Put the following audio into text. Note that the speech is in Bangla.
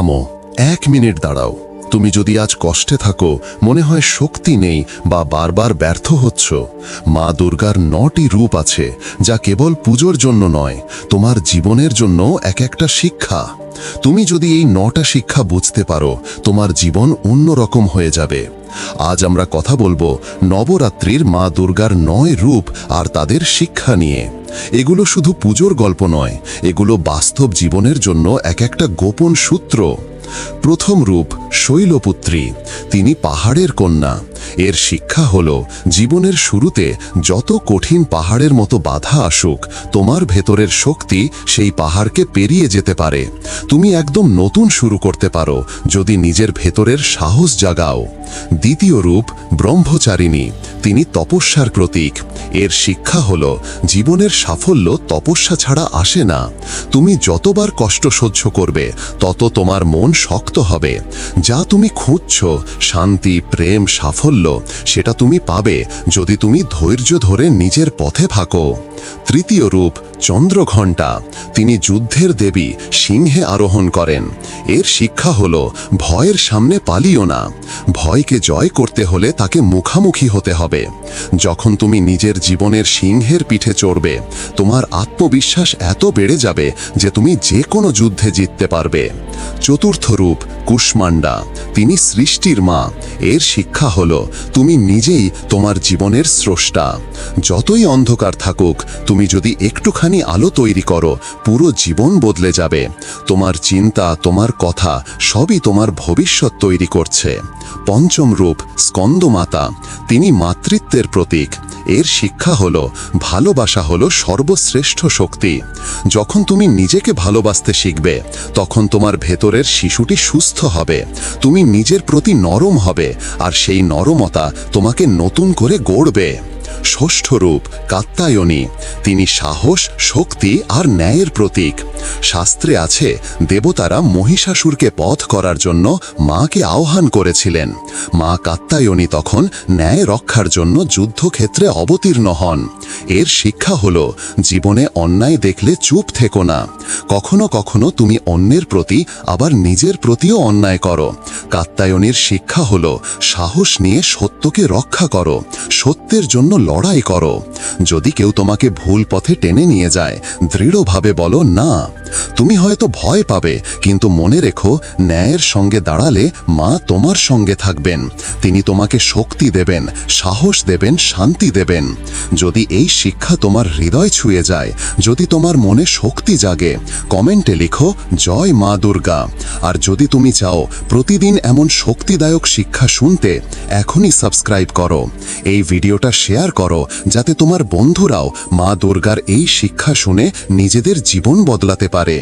থামো, এক মিনিট দাঁড়াও। তুমি যদি আজ কষ্টে থাকো, মনে হয় শক্তি নেই বা বারবার ব্যর্থ হচ্ছ। মা দুর্গার নটি রূপ আছে, যা কেবল পুজোর জন্য নয়, তোমার জীবনের জন্য এক একটা শিক্ষা। তুমি যদি এই নটা শিক্ষা বুঝতে পারো, তোমার জীবন অন্যরকম হয়ে যাবে। আজ আমরা কথা বলব নবরাত্রির মা দুর্গার নয় রূপ আর তাদের শিক্ষা নিয়ে। এগুলো শুধু পুজোর গল্প নয়, এগুলো বাস্তব জীবনের জন্য এক একটা গোপন সূত্র। প্রথম রূপ শৈলপুত্রী, তিনি পাহাড়ের কন্যা। এর শিক্ষা হল, জীবনের শুরুতে যত কঠিন পাহাড়ের মতো বাধা আসুক, তোমার ভেতরের শক্তি সেই পাহাড়কে পেরিয়ে যেতে পারে। তুমি একদম নতুন শুরু করতে পারো, যদি নিজের ভেতরের সাহস জাগাও। দ্বিতীয় রূপ ব্রহ্মচারিণী তিনি তপস্যার প্রতীক। এর শিক্ষা হল, জীবনের সাফল্য তপস্যা ছাড়া আসে না। তুমি যতবার কষ্ট সহ্য করবে, তত তোমার মন শক্ত হবে। যা তুমি খুঁজছ, শান্তি, প্রেম, সাফল্য, সেটা তুমি পাবে যদি তুমি ধৈর্য ধরে নিজের পথে থাকো। তৃতীয় রূপ, চন্দ্রঘণ্টা। তিনি যুদ্ধের দেবী, সিংহে আরোহণ করেন। এর শিক্ষা হল, ভয়ের সামনে পালিও না। ভয়কে জয় করতে হলে তাকে মুখামুখি হতে হবে। যখন তুমি নিজের জীবনের সিংহের পিঠে চড়বে। তোমার আত্মবিশ্বাস এত বেড়ে যাবে যে তুমি যে কোনো যুদ্ধে জিততে পারবে। চতুর্থ রূপ কুষ্মান্ডা তিনি সৃষ্টির মা। এর শিক্ষা হল, তুমি নিজেই তোমার জীবনের স্রষ্টা। যতই অন্ধকার থাকুক, তুমি যদি একটুখানি আলো তৈরি করো, পুরো জীবন বদলে যাবে। তোমার চিন্তা, তোমার কথা, সবই তোমার ভবিষ্যৎ তৈরি করছে। পঞ্চম রূপ, স্কন্দমাতা। তিনি মাতৃত্বের প্রতীক। এর শিক্ষা হল, ভালোবাসা হল সর্বশ্রেষ্ঠ শক্তি। যখন তুমি নিজেকে ভালোবাসতে শিখবে, তখন তোমার ভেতরের শিশুটি সুস্থ হবে, তুমি নিজের প্রতি নরম হবে, আর সেই নরমতা তোমাকে নতুন করে গড়বে। ষষ্ঠ রূপ কাত্তায়নী তিনি সাহস, শক্তি আর ন্যায়ের প্রতীক। শাস্ত্রে আছে, দেবতারা মহিষাসুরকে পথ করার জন্য মাকে আহ্বান করেছিলেন। মা কাত্তায়নী তখন ন্যায় রক্ষার জন্য যুদ্ধক্ষেত্রে অবতীর্ণ হন। এর শিক্ষা হল, জীবনে অন্যায় দেখলে চুপ থেকো না। কখনো কখনো তুমি অন্যের প্রতি, আবার নিজের প্রতিও অন্যায় করো। কাত্তায়নীর শিক্ষা হল সাহস নিয়ে সত্যকে রক্ষা করো সত্যের জন্য লড়াই করো। যদি কেউ তোমাকে ভুল পথে টেনে নিয়ে যায়, দৃঢ়ভাবে বলো, না। তুমি হয়তো ভয় পাবে, কিন্তু মনে রেখো, ন্যায়ের সঙ্গে দাঁড়ালে মা তোমার সঙ্গে থাকবেন। তিনি তোমাকে শক্তি দেবেন, সাহস দেবেন, শান্তি দেবেন। যদি এই শিক্ষা তোমার হৃদয় ছুঁয়ে যায়, যদি তোমার মনে শক্তি জাগে, কমেন্টে লিখো, জয় মা দুর্গা। আর যদি তুমি চাও, প্রতিদিন এমন শক্তিদায়ক শিক্ষা শুনতে, এখনই সাবস্ক্রাইব করো। এই ভিডিওটা শেয়ার করো, যাতে তোমার বন্ধুরাও মা দুর্গার এই শিক্ষা শুনে নিজেদের জীবন বদলাতে পারে।